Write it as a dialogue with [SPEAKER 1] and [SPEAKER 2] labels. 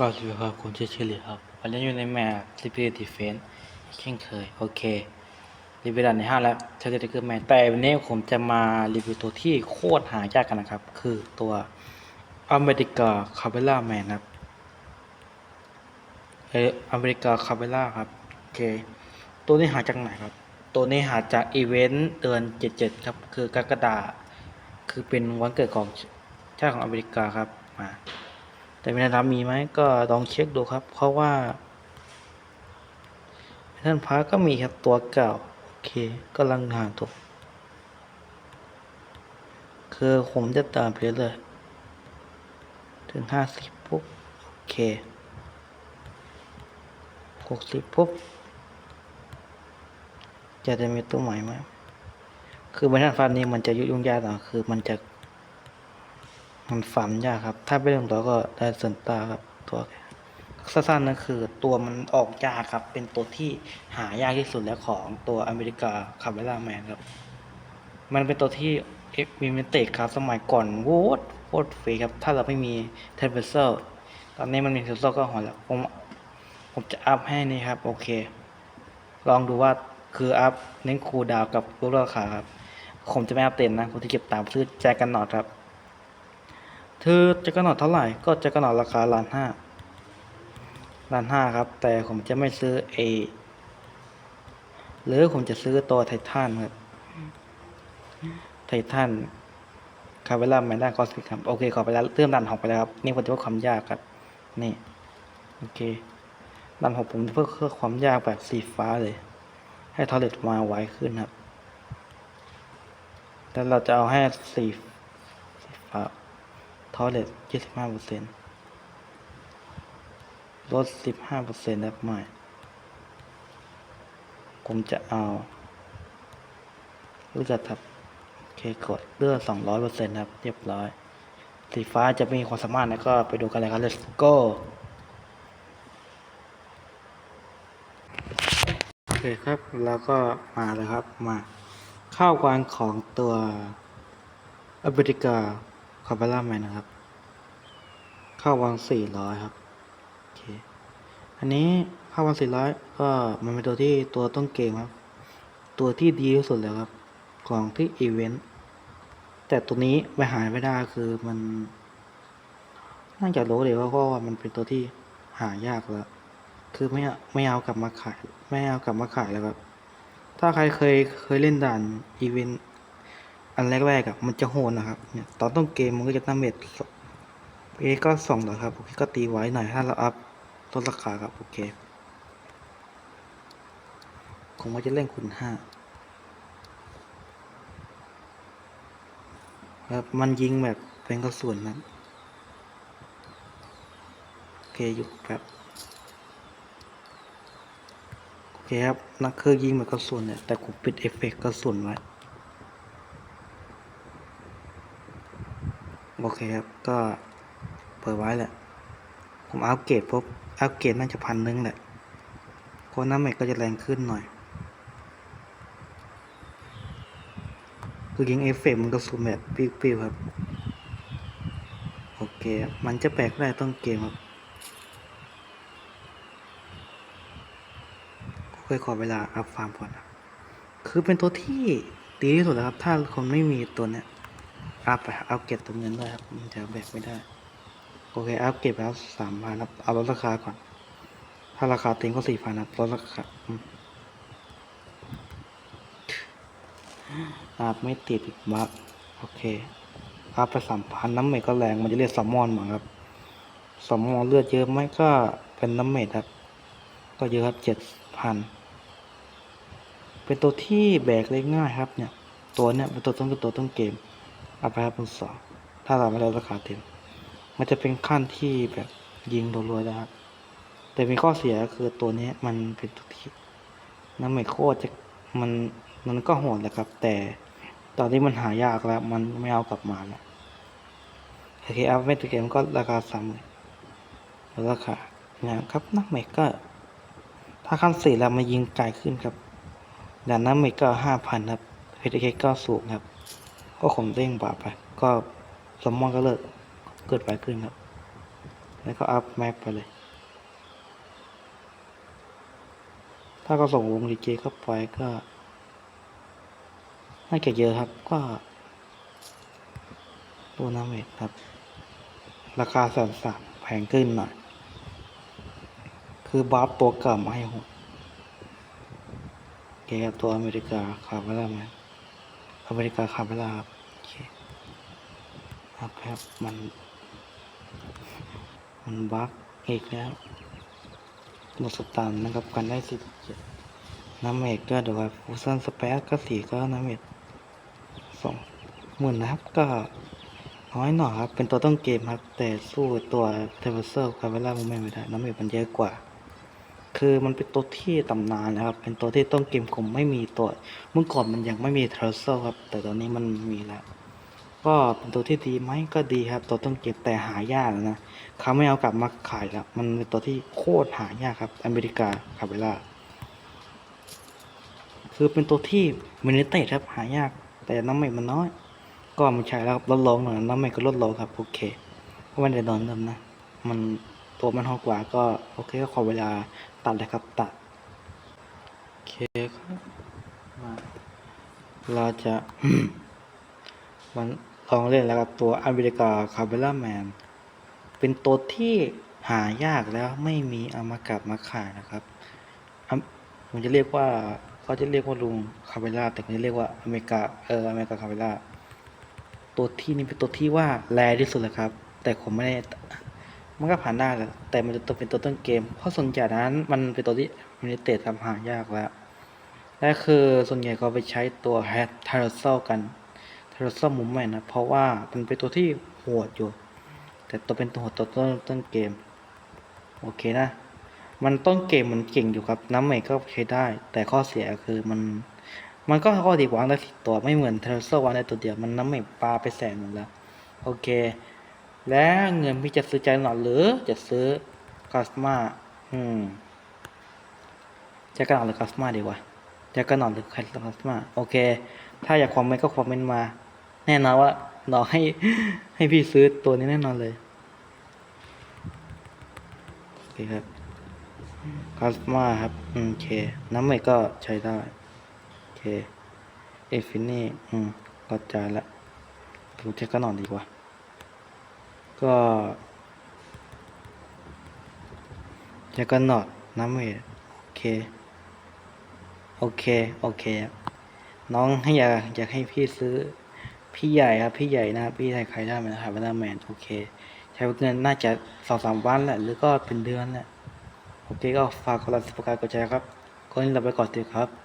[SPEAKER 1] ก็สวัสดีครับคุณเชเชลีครับวันนี้อยู่ในแมปซิปีดีเฟนเช่นเคย โอเค รีวิวด่านในห้าแล้วเชอรี่คือแมนแต่วันนี้ผมจะมารีวิวตัวที่โคตรหายากกันนะครับ คือตัวอเมริกาคาเบล่าแมนครับเอออเมริกาคาเบล่าครับ โอเค ตัวนี้หาจากไหนครับ ตัวนี้หาจากอีเวนต์เดือน77ครับ คือกรกฎาคือเป็นวันเกิดของชาติของอเมริกาครับมา แต่เมนามีไหมก็ลองเช็คดูครับ เพราะว่าท่านพระก็มีครับตัวเก่า โอเคก็ลังหาตัวคือผมจะตามไปเลย ถึงห้าสิบปุ๊บ โอเคหกสิบปุ๊บ จะได้มีตัวใหม่ไหมคือในท่านฟันนี้มันจะยุ่งยากหน่อยคือมันจะ มันฝันยากครับ ถ้าไปเรื่องตัวก็ได้ส่วนตาครับ ตัวสั้นๆนั่นคือตัวมันออกยากครับ เป็นตัวที่หายากที่สุดแล้วของตัวอเมริกาคาเบล่าแมนครับ มันเป็นตัวที่เอฟมีเมนเตกครับ สมัยก่อนโวตโคตรฟรีครับ ถ้าเราไม่มีเทมเพเซอร์ตอนนี้มันมีเทมเพเซอร์ก็หอนแล้ว ผม ผมจะอัพให้นี่ครับ โอเค ลองดูว่าคืออัพเน้นคูดาวกับลดราคาครับ ผมจะไม่อัพเต็มนะ ผมจะเก็บตามซื้อแจกันหนอดครับ เธอจะกระหนอดเท่าไหร่ก็จะกระหนอดราคาล้านห้าล้านห้าครับ แต่ผมจะไม่ซื้อเอหรือผมจะซื้อตัวไททันครับไททันคาเวล่าแมนด้าคอสมิกครับ โอเค ขอไปแล้วเริ่มดันหอกไปแล้วครับ นี่ผมจะเพิ่มความยากครับ นี่ โอเค ดันหอกผมเพิ่มเพิ่มความยากแบบสีฟ้าเลย ให้ทอร์เรตมาไวขึ้นครับ แต่เราจะเอาให้สีสีฟ้า ทอเลตยี่สิบห้าเปอร์เซ็นต์ลดสิบห้าเปอร์เซ็นต์ได้ไหมผมจะเอาเลือดครับโอเคกดเลือดสองร้อยเปอร์เซ็นต์ครับ เรียบร้อย สีฟ้าจะมีความสามารถนะก็ไปดูกันเลยครับ let's go โอเคครับ แล้วก็มาเลยครับมา เข้าวางของตัวอเมริกา คาร์บาร่าแมนนะครับ เข้าวางสี่ร้อยครับ โอเค อันนี้เข้าวางสี่ร้อยก็มันเป็นตัวที่ตัวต้นเกมครับ ตัวที่ดีที่สุดแล้วครับ ของที่อีเวนต์ แต่ตัวนี้ไม่หายไม่ได้คือมันน่าจะรู้เลยว่าเพราะว่ามันเป็นตัวที่หายากแล้ว คือไม่ไม่เอากลับมาขาย ไม่เอากลับมาขายแล้วครับ ถ้าใครเคยเคยเล่นด่านอีเวนต์ อันแรกๆอะมันจะโหดนะครับเนี่ยตอนต้นเกมมันก็จะตั้งเม็ดเอก็สองเหรอครับโอเคก็ตีไว้หน่อยถ้าเราอัพลดราคาครับโอเคผมว่าจะเล่นคุณห้าครับมันยิงแบบเป็นกระสุนนะโอเคอยู่ครับโอเคครับนักเครื่องยิงแบบกระสุนเนี่ยแต่ผมปิดเอฟเฟกต์กระสุนไว้ โอเคครับ ก็เปิดไว้แหละ ผมอัปเกรดปุ๊บอัปเกรดน่าจะพันนึงแหละโคนน้ำเมกก็จะแรงขึ้นหน่อย คือยิงเอฟเฟกต์มันกระสุนแบบปิ้วๆครับ โอเค มันจะแปลกได้ต้องเกมครับค่อยขอเวลาอัพฟาร์มก่อนนะคือเป็นตัวที่ดีที่สุดแล้วครับ ถ้าคนไม่มีตัวเนี้ย อัพไปอัพเก็บตัวเงินด้วยครับมันจะแบกไม่ได้ โอเค อัพเก็บแล้วสามพันครับ เอาลดราคาก่อน ถ้าราคาเต็มก็สี่พันครับลดราคาอัพไม่ติดอีกบัฟโอเค อัพไปสามพันน้ำเมจก็แรง มันจะเรียกซัมมอนมาครับซัมมอนเลือดเยอะไหมก็เป็นน้ำเมจครับ ก็เยอะครับเจ็ดพัน เป็นตัวที่แบกได้ง่ายครับเนี่ย ตัวเนี้ยเป็นตัวต้นเป็นตัวต้นเกม เอาไปครับเป็นสองถ้าเราไม่ได้ราคาเต็ม มันจะเป็นขั้นที่แบบยิงรัวๆนะครับ แต่มีข้อเสียคือตัวนี้มันเป็นตัวที่น้ำไม่โคตรจะมันมันก็โหดแหละครับ แต่ตอนนี้มันหายากแล้ว มันไม่เอากลับมาแล้วโอเคอัพไม่ตัวเกมก็ราคาซ้ำเลยแล้วราคานะครับน้ำไม่ก็ถ้าขั้นสี่แล้วมายิงไกลขึ้นครับด่านน้ำไม่ก็ห้าพันครับเพชรเคก็สูงครับ ก็ผมเร่งบาปไป ก็สมมอนก็เลิกเกิดไปขึ้นครับ แล้วก็อัพแม็กไปเลย ถ้าก็ส่งวงดีเจเข้าไปก็น่าจะเยอะครับ ก็ตัวน้ำเมดครับ ราคาแสนสามแพงขึ้นหน่อย คือบัฟตัวเก่ามาให้หกโอเคครับตัวอเมริกาคาร์เวล่าไหม อเมริกาคาเวล่าครับโอเคครับครับมัน มันบั๊กอีกแล้วหมดสตาร์นะครับกันได้สิบเจ็ดน้ำเมกก็เดี๋ยวฟูซันสเปซก็สี่ก็น้ำเมกสองหมื่นนะครับก็น้อยหน่อยครับ เป็นตัวต้นเกมครับ แต่สู้ตัวเทเวเซอร์คาเวล่ามันไม่ได้ น้ำเมกมันเยอะกว่า คือมันเป็นตัวที่ตำนานนะครับ เป็นตัวที่ต้นเกมผมไม่มีตัว เมื่อก่อนมันยังไม่มีเทเวเซอร์ครับ แต่ตอนนี้มันมีแล้ว ก็เป็นตัวที่ดีไหมก็ดีครับ ตัวต้นเก็บแต่หายากนะเขาไม่เอากลับมาขายแล้ว มันเป็นตัวที่โคตรหายากครับ อเมริกาคาเวล่า คือเป็นตัวที่มินิเตครับหายาก แต่น้ำไม่มันน้อย ก็มันใช้แล้วครับลดลงหน่อยน้ำไม่ก็ลดลงครับโอเคก็ไม่ได้โดนเดิมนะ มัน ตัวมันหอกกว่าก็โอเคก็ขอเวลาตัดเลยครับตัดโอเคครับมาเราจะมันลองเล่นแล้วกับตัวอเมริกาคาเบล่าแมนเป็นตัวที่หายากแล้วไม่มีเอามากลับมาขายนะครับผมจะเรียกว่าเขาจะเรียกว่าลุงคาเบล่าแต่ผมจะเรียกว่าอเมริกาเอออเมริกาคาเบล่าตัวที่นี่เป็นตัวที่ว่าแรที่สุดเลยครับ แต่ผมไม่ได้ มันก็ผ่านได้แหละแต่มันจะต้องเป็นตัวต้นเกม เพราะส่วนใหญ่นั้นมันเป็นตัวที่มินิเตทำหายากแล้วและคือส่วนใหญ่ก็ไปใช้ตัวแฮททาร์เซลกันเทรซอมมุมแมนนะ เพราะว่ามันเป็นตัวที่โหดอยู่ แต่ตัวเป็นตัวโหดตัวต้นต้นเกม โอเคนะ มันต้นเกมมันเก่งอยู่ครับ น้ำใหม่ก็ใช้ได้ แต่ข้อเสียคือมัน มันก็ข้อดีวางได้สิตัวไม่เหมือนเทรซอวางได้ตัวเดียว มันน้ำใหม่ปลาไปแสนหนึ่งแล้ว โอเค และเงินพี่จะซื้อใจหนอหรือจะซื้อคาสมาอืมจะกระหน่ำหรือคาสมาดีวะจะกระหน่ำหรือคาสมาโอเค ถ้าอยากคอมเมนต์ก็คอมเมนต์มา แน่นอนว่าเราให้ให้พี่ซื้อตัวนี้แน่นอนเลยโอเคครับคาสมาครับอืมโอเค น้ำใหม่ก็ใช้ได้โอเคเอฟินี่อืมก็ใจายละผมเช็คก็นอนดีกว่า ก็จะก็นอดน้ำใหม่โอเค โอเค โอเค น้องให้อยากอยากให้พี่ซื้อ พี่ใหญ่ครับ พี่ใหญ่นะครับพี่ไทยใครได้ไหมนะครับวลาแมนโอเค ใช้เงินน่าจะสองสามวันแหละ หรือก็เป็นเดือนแหละ โอเค ก็ฝากกดไลค์สปกายกดแชร์ครับคนนี้เราไปก่อนดีครับ